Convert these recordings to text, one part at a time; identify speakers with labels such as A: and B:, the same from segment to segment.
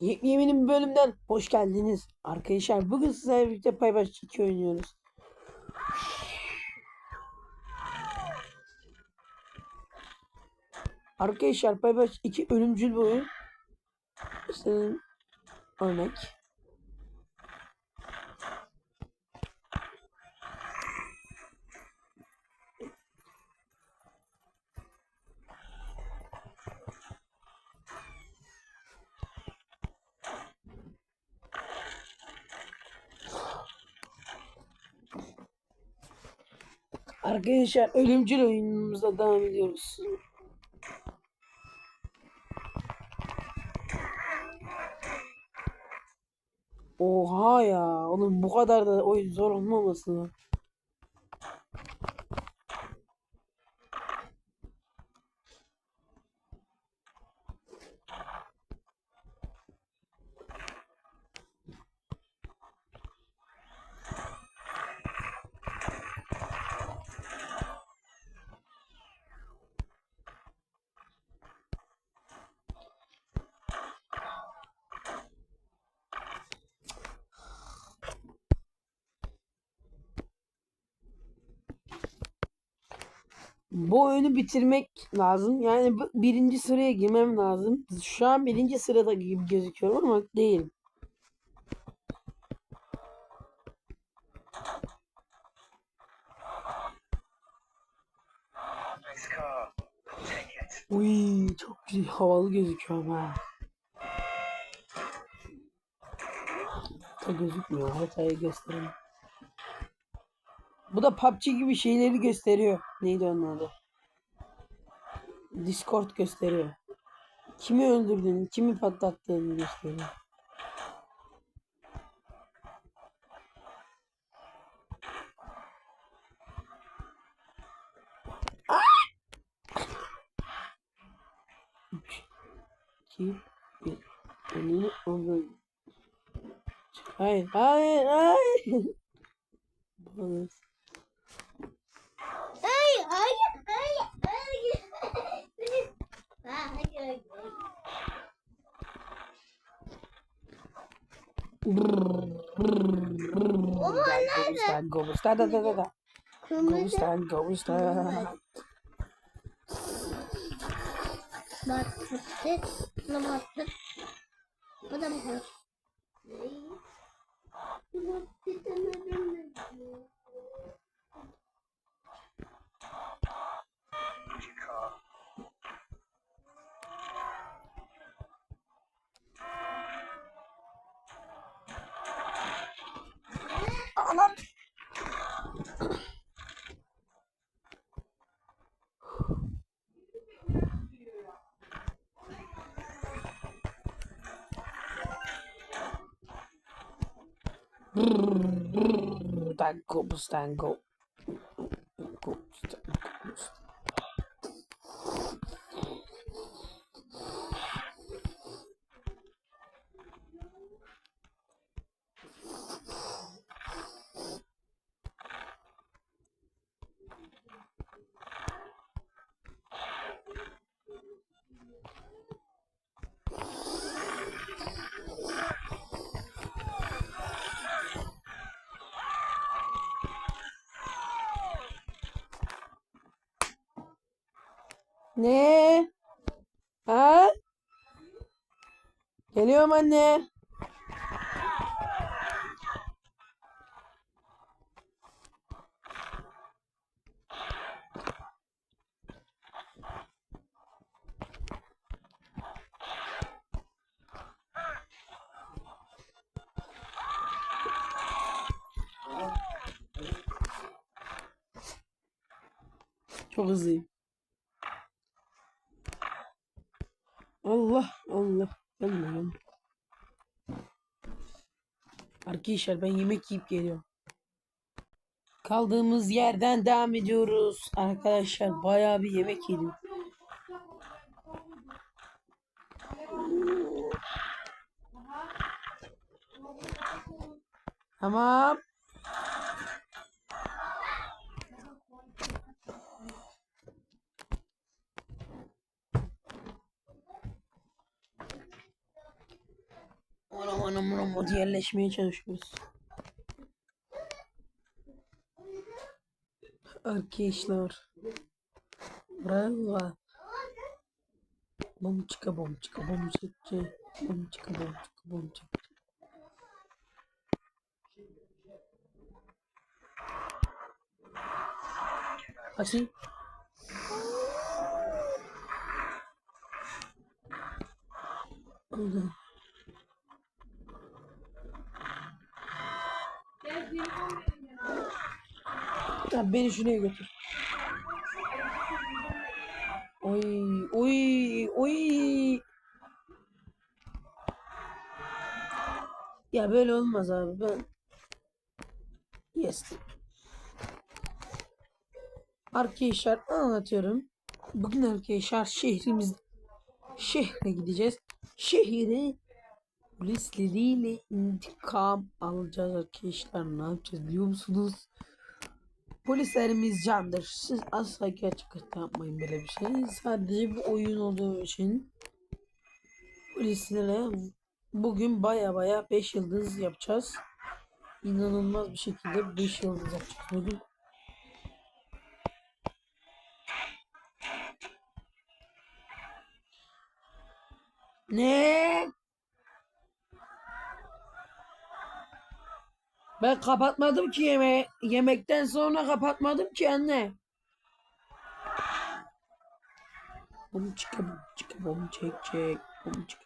A: Yepyeni bölümden hoş geldiniz arkadaşlar. Bugün sizlerle birlikte Paybaş 2 oynuyoruz. Arkadaşlar Paybaş 2 ölümcül bir oyun. İşte örnek. Arkadaşlar ölümcül oyunumuza devam ediyoruz. Oha ya. Oğlum bu kadar da oyun zor olmaması. Bu oyunu bitirmek lazım. Yani birinci sıraya girmem lazım. Şu an birinci sırada gibi gözüküyorum ama değil.
B: Nice car. Take it.
A: Uy çok güzel havalı gözüküyor ama. Da gözükmüyor. Haritayı göstereyim. Bu da PUBG gibi şeyleri gösteriyor. Neydi onun adı? Discord gösteriyor. Kimi öldürdüğünü, kimi patlattığını gösteriyor. Üç, iki, bir. Önünü onu. Hayır, hayır, hayır. Balık.
C: Hayır, hayır, hayır, hayır.
A: Gobustan, Gobustan, da da da da.
C: Kırmızı
A: Gobustan, Gobustan.
C: battı. Bu da battı. Bu da 山沟不
B: 是山沟，
A: 沟是山沟。Ha? Geliyorum anne. Çok hızlıyım. Allah Allah. Ben de ben. Arkadaşlar ben yemek yiyip geliyorum. Kaldığımız yerden devam ediyoruz. Arkadaşlar bayağı bir yemek yedim. Tamam. Aman aman aman diye yerleşmeye çalışıyoruz. Arkadaşlar. Bravo. Bom çıka bom çıka bom çıka bom çıka bom çıka bom çıka. Así. Oradan. Ya beni şuraya götür. Oy, oy, oy. Ya böyle olmaz abi ben. Yes. Arkadaşlar anlatıyorum. Bugün arkadaşlar şehrimiz şehre gideceğiz. Şehri polisleriyle intikam alacağız arkadaşlar. Ne yapacağız biliyor musunuz? Polislerimiz candır. Siz asla gerçekten yapmayın böyle bir şey. Sadece bir oyun olduğu için polislere bugün baya baya 5 yıldız yapacağız. İnanılmaz bir şekilde 5 yıldız yapacağız bugün. Ne? Ben kapatmadım ki yeme yemekten sonra kapatmadım ki anne. Bum çıka bum çıka bum çek çek bum çıka.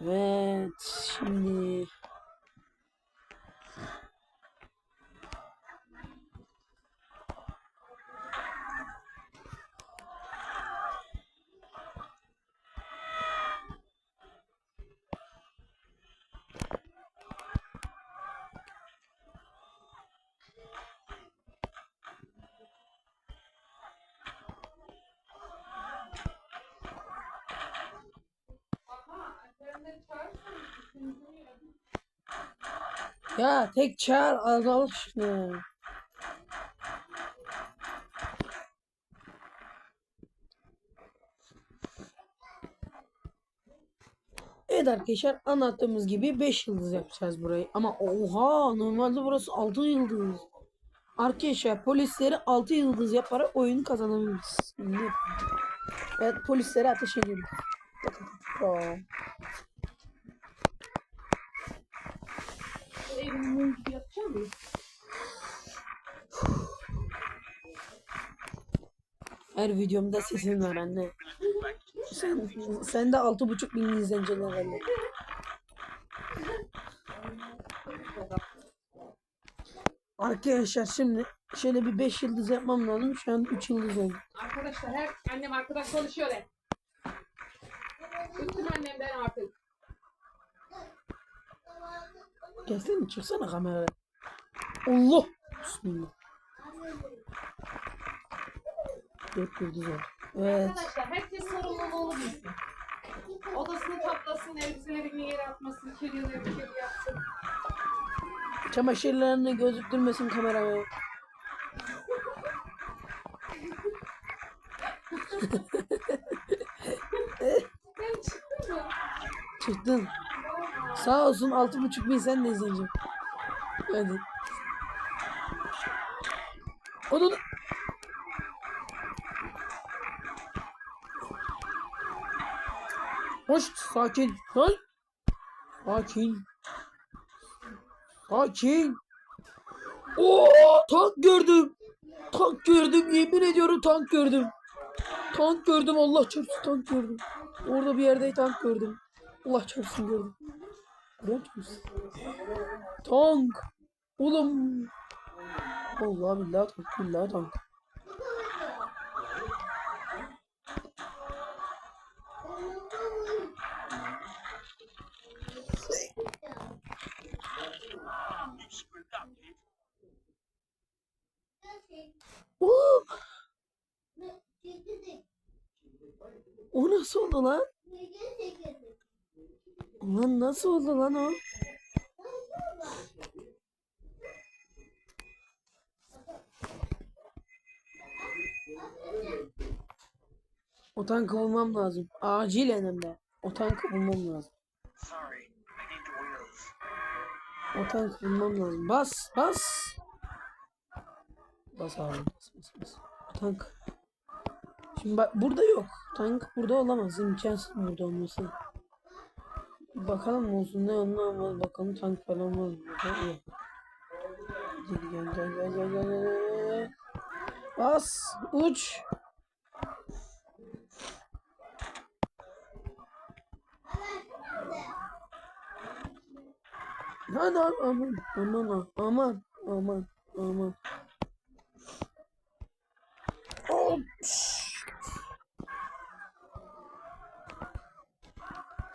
A: Evet şimdi ya tek çağır Allah aşkına. Evet arkadaşlar anlattığımız gibi 5 yıldız yapacağız burayı. Ama oha normalde burası 6 yıldız. Arkadaşlar polisleri 6 yıldız yaparak oyunu kazanabiliriz. Evet polislere ateş ediyoruz. Aa. Her videomda sesin var anne. Sen, sen de altı buçuk bin izlenceler herhalde. Arkadaşlar şimdi şöyle bir 5 yıldız yapmam lazım. Şu an 3 yıldız oldu.
D: Arkadaşlar her annem arkadaş konuşuyor de. Bıktım annemden artık.
A: Gelsene çıksana kameraya. Allah. Bismillah. 4 yıldız oldu. Evet.
D: Arkadaşlar herkes sorumluluğunu bilsin. Odasını toplasın, elbiselerini yere atmasın, kirlileri kirli yapsın.
A: Çamaşırlarını gözüktürmesin kameraya.
D: Ben çıktım mı?
A: Çıktın. Sağ olsun altı buçuk bin sen de izleyeceğim. Hadi. Onu da... Hoş sakin. Hay. Sakin. Sakin. Oo tank gördüm. Tank gördüm yemin ediyorum tank gördüm. Tank gördüm Allah çarpsın tank gördüm. Orada bir yerde tank gördüm. Allah çarpsın gördüm. Görüyor musun? Tank. Oğlum. Allah billahi tank billahi tank. O nasıl oldu lan? Lan nasıl oldu lan o? O tankı bulmam lazım. Acilen hem de. O tankı bulmam lazım. O tank bulmam lazım. Bas bas. Bas abi bas bas bas. O tank. Şimdi bak burada yok. Tank burada olamaz. İmkansız burada olması. Bakalım olsun ne anlamaz. Bakalım tank falan var. Gel gel gel gel gel gel gel, gel. Bas uç. Aman aman aman aman aman aman.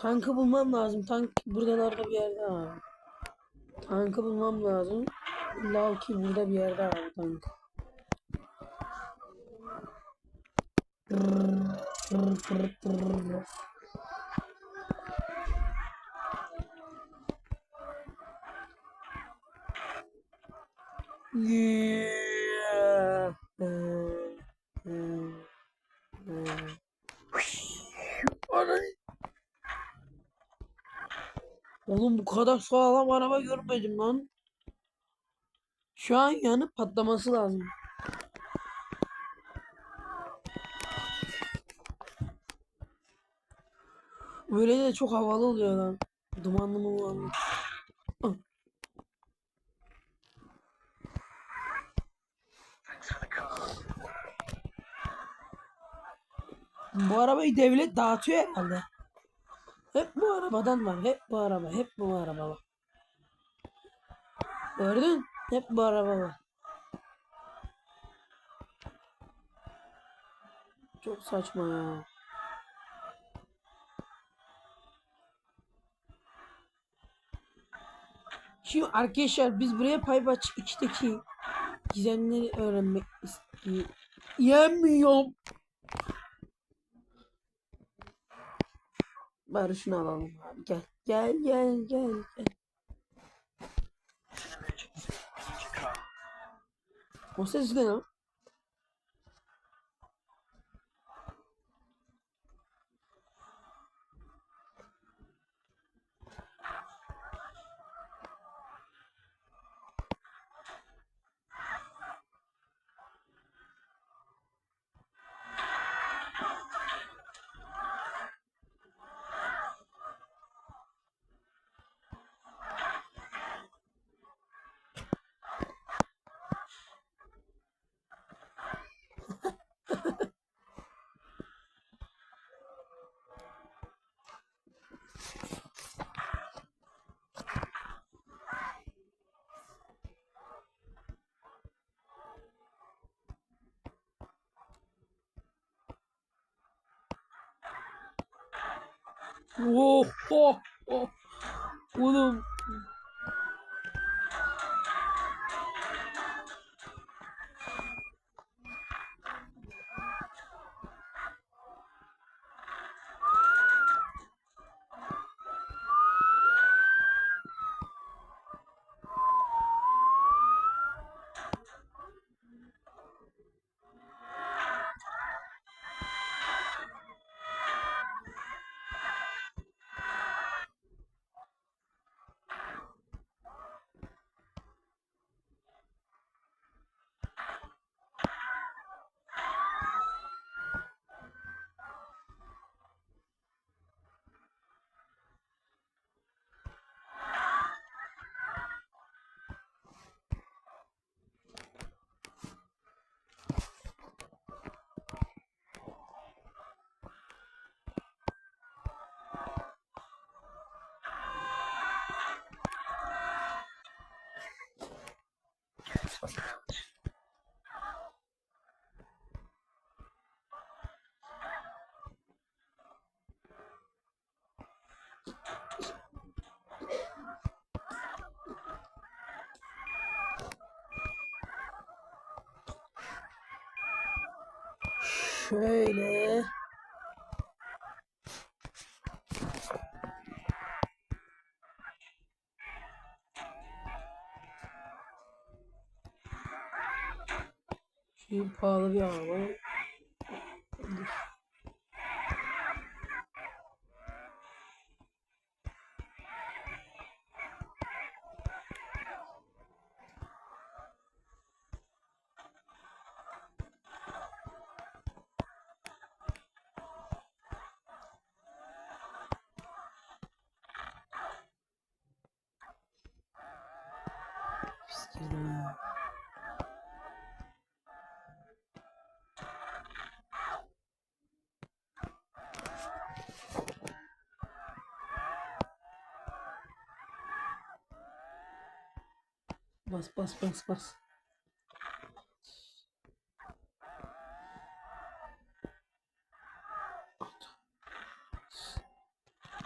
A: Tankı bulmam lazım. Tank buralarda bir yerde abi. Tankı bulmam lazım. Lav burada bir yerde abi tank. Yeah. Oğlum bu kadar sağlam araba görmedim lan. Şu an yanıp patlaması lazım. Böyle de çok havalı oluyor lan. Dumanlı mumanlı. Bu arabayı devlet dağıtıyor herhalde. Hep bu arabadan var. Hep bu araba. Hep bu araba var. Gördün? Hep bu araba var. Çok saçma ya. Şimdi arkadaşlar biz buraya Paybaç 2'deki gizemleri öğrenmek istiyorum. Bari şunu alalım abi. Gel. Gel gel gel gel. O ses ne lan? 我、我、我，我都。Şöyle. Şu pahalı bir araba. Bas bas bas bas.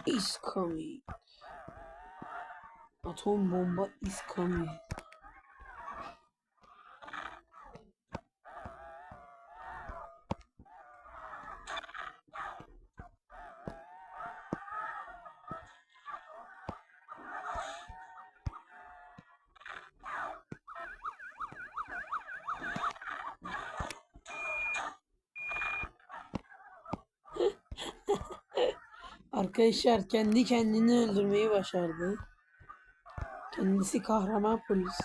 A: Is coming. Atom bomba is coming. Arkadaşlar kendi kendini öldürmeyi başardı. Kendisi kahraman polis.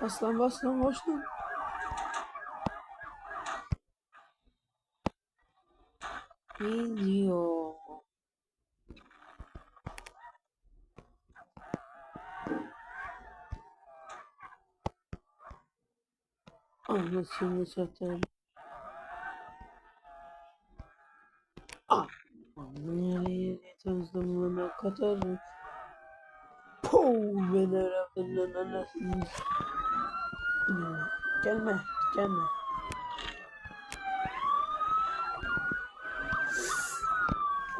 A: Bas lan bas lan bas lan. Geliyor. Anasını satayım. Nereye tanıdığımına kadar. Pow ben arabamın anasını. Gelme, gelme.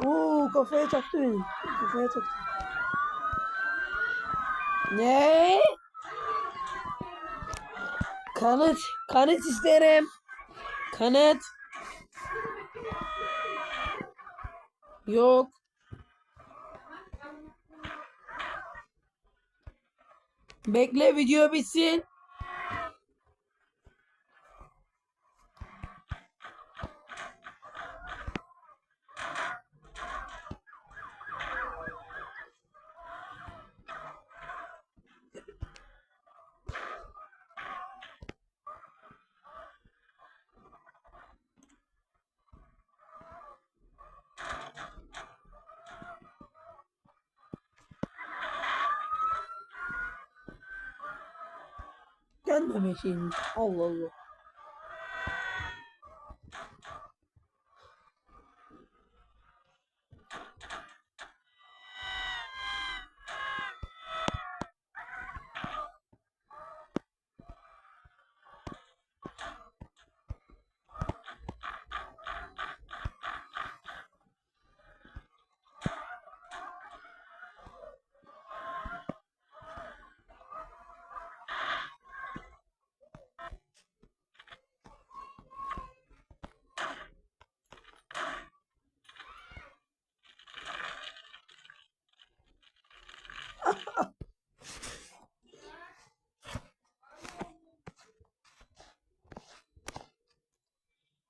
A: Oo kafaya taktı beni. Kafaya taktı. Ne? Kanıt. Kanıt isterim. Kanıt. Yok. Bekle video bitsin. Gelmeme şeymiş. Allah Allah.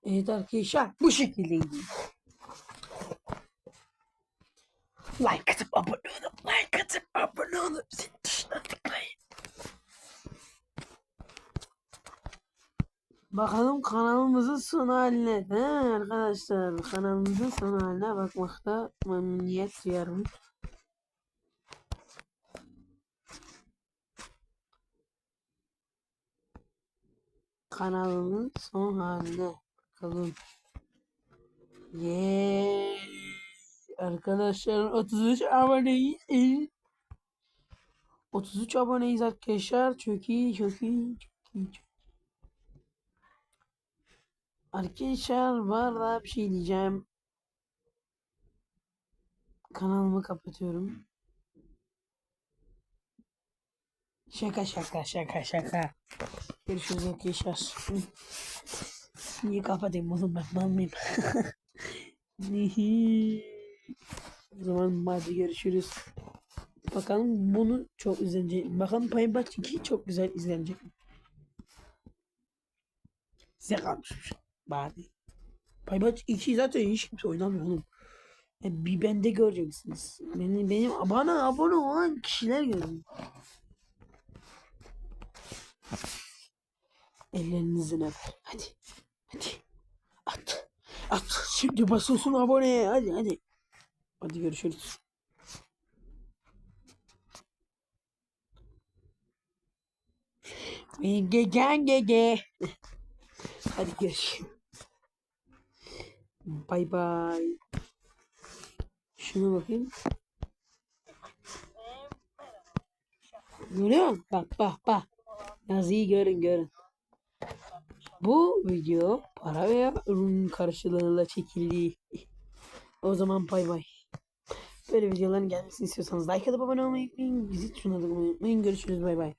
A: Evet arkadaşlar bu şekildeydi. Like atıp abone olup like atıp abone olup zil tuşuna tıklayın. Bakalım kanalımızın son haline. He arkadaşlar kanalımızın son haline bakmakta memnuniyet duyarım. Kanalımın son haline bakalım. Yeee. Arkadaşlar 33 aboneyiz. 33 aboneyiz arkadaşlar. Çok iyi, çok iyi, çok iyi. Çok... Arkadaşlar var da bir şey diyeceğim. Kanalımı kapatıyorum. Şaka şaka şaka şaka. Görüşürüz arkadaşlar. Niye kapatayım oğlum ben? Nihi. o zaman hadi görüşürüz. Bakalım bunu çok izlenecek. Bakalım Payback 2 çok güzel izlenecek. Size kalmış. Bari. Payback 2 zaten hiç kimse oynamıyor oğlum. E, bir bende göreceksiniz. Benim, benim bana abone olan kişiler görün. Ellerinizden öper. Hadi. Hadi. At. At. Şimdi basılsın aboneye. Hadi hadi. Hadi görüşürüz. Gege gege. Hadi görüşürüz. Bay bay. Şuna bakayım. Görüyor musun? Bak bak bak. Yazıyı görün görün. Bu video para veya ürün karşılığıyla çekildi. O zaman bay bay. Böyle videoların gelmesini istiyorsanız like atıp abone olmayı unutmayın. Bizi tuşuna da unutmayın. Görüşürüz bay bay.